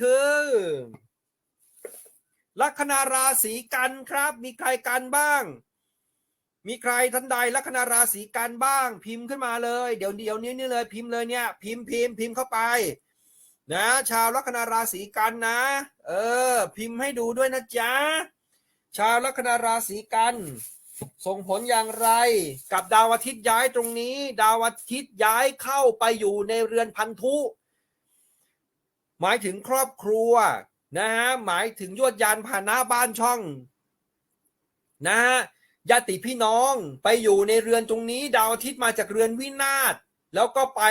คือ ลัคนาราศีกันครับ มีใครกันบ้าง มีใครท่านใดลัคนาราศีกันบ้าง พิมพ์ขึ้นมาเลย เดี๋ยวเดี๋ยวนี้นี่เลยพิมพ์เลยเนี่ยพิมพ์พิมพ์พิมพ์เข้าไป นะ ชาวลัคนาราศีกันนะ เออ พิมพ์ให้ดูด้วยนะจ๊ะชาวลัคนาราศีกันส่งผลอย่างไรกับดาวอาทิตย์ย้ายตรงนี้ ดาวอาทิตย์ย้ายเข้าไปอยู่ในเรือนพันธุ หมายถึงครอบครัวนะฮะหมายถึงยวดยานพาหนะบ้านช่องนะฮะญาติพี่น้องไปอยู่ในเรือนตรงนี้ดาวอาทิตย์มาจากเรือนวินาศแล้วก็ไป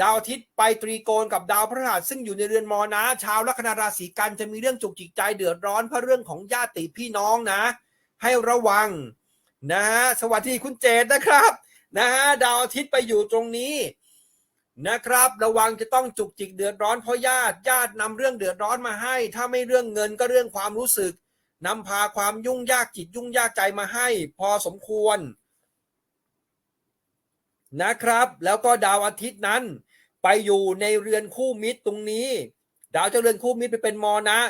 ดาวอาทิตย์ไปตรีโกณกับดาวพฤหัสซึ่งอยู่ในเรือนมอนะชาวลัคนาราศีกันจะมีเรื่องจุกจิกใจเดือดร้อนเพราะเรื่องของญาติพี่น้องนะ ให้ระวังนะฮะสวัสดีคุณเจตนะครับนะฮะดาวอาทิตย์ไปอยู่ตรงนี้ นะครับ ระวังจะต้องจุกจิกเดือดร้อนเพราะญาติญาตินำเรื่องเดือดร้อนมาให้ ถ้าไม่เรื่องเงินก็เรื่องความรู้สึกนำพาความยุ่งยากจิตยุ่งยากใจมาให้ พอสมควร นะครับ แล้วก็ดาวอาทิตย์นั้น ไปอยู่ในเรือนคู่มิตรตรงนี้ ดาวเจ้าเรือนคู่มิตรไปเป็นมอนะ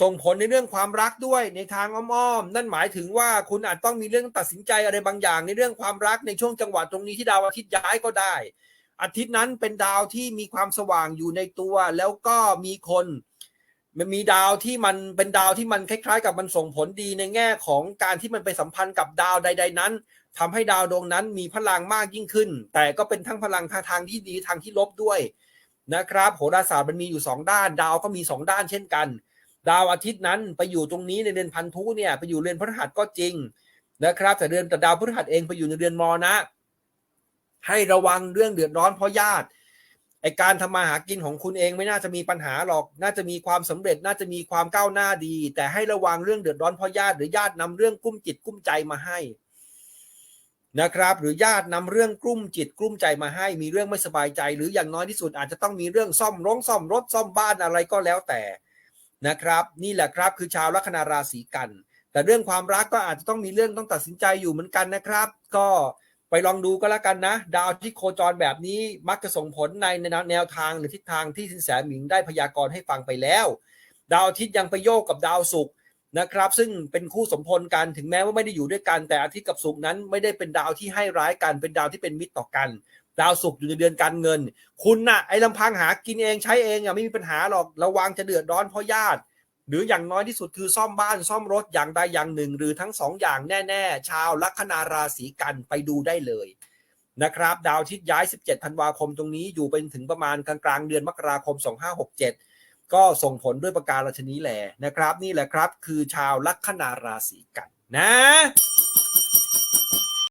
ส่งผลในเรื่องความรักด้วยในทางอ้อมๆนั่นหมายถึงว่าคุณอาจต้องมีเรื่องตัดสินใจอะไรบางอย่างในเรื่องความรักในช่วงจังหวะตรงนี้ที่ดาวอาทิตย์ย้ายก็ได้ อาทิตย์นั้นเป็นดาวที่มีความสว่างอยู่ในตัว แล้วก็มีคนมันมีดาวที่มันเป็นดาวที่มันคล้ายๆ กับมันส่งผลดีในแง่ของการที่มันไปสัมพันธ์กับดาวใด ๆ นั้นทำให้ดาวดวงนั้นมีพลังมากยิ่งขึ้น แต่ก็เป็นทั้งพลังทางทางที่ดีทางที่ลบด้วยนะครับ โหราศาสตร์มันมีอยู่สองด้าน ดาวก็มีสองด้านเช่นกัน ดาวอาทิตย์นั้นไปอยู่ตรงนี้ในเดือนพันธุเนี่ยไปอยู่เรือนพฤหัสก็จริงนะครับแต่เดือนแต่ดาวพฤหัสเองไปอยู่ในเดือนมอนะ ให้ระวังเรื่องเดือดร้อนเพราะญาติไอการทำมาหากินของคุณเองไม่น่าจะมีปัญหาหรอก น่าจะมีความสำเร็จ น่าจะมีความก้าวหน้าดี แต่ให้ระวังเรื่องเดือดร้อนเพราะญาติ หรือญาตินำเรื่องกุ้มจิตกุ้มใจมาให้นะครับ หรือญาตินำเรื่องกลุ้มจิตกลุ้มใจมาให้ มีเรื่องไม่สบายใจ หรืออย่างน้อยที่สุดอาจจะต้องมีเรื่องซ่อมร้องซ่อมรถซ่อมบ้านอะไรก็แล้วแต่นะครับ นี่แหละครับคือชาวลัคนาราศีกัน แต่เรื่องความรักก็อาจจะต้องมีเรื่องต้องตัดสินใจอยู่เหมือนกันนะครับ ก็ ไปลองดูก็แล้วกันนะ ดาวที่โคจรแบบนี้มักจะส่งผลในแนวทางหรือทิศทางที่สินแสหมิงได้พยากรณ์ให้ฟังไปแล้ว ดาวอาทิตย์ยังไปโยกกับดาวศุกร์นะครับ ซึ่งเป็นคู่สมพลกันถึงแม้ว่าไม่ได้อยู่ด้วยกันแต่อาทิตย์กับศุกร์นั้นไม่ได้เป็นดาวที่ให้ร้ายกันเป็นดาวที่เป็นมิตรต่อกัน ดาวศุกร์อยู่ในเดือนการเงิน คุณน่ะไอ้ลำพังหากินเองใช้เองอะไม่มีปัญหาหรอกระวังจะเดือดร้อนเพราะญาติ หรืออย่างน้อยที่สุดคือซ่อมบ้านซ่อมรถอย่างใดอย่างหนึ่ง หรือทั้งสองอย่างแน่ ๆ ชาวลัคนาราศีกันไปดูได้เลยนะครับ ดาวอาทิตย์ย้าย 17 ธันวาคมตรงนี้อยู่เป็นถึงประมาณกลางๆเดือนมกราคม 2567 ก็ส่งผลด้วยประการราชนี้แหละนะครับ นี่แหละครับ คือชาวลัคนาราศีกันนะ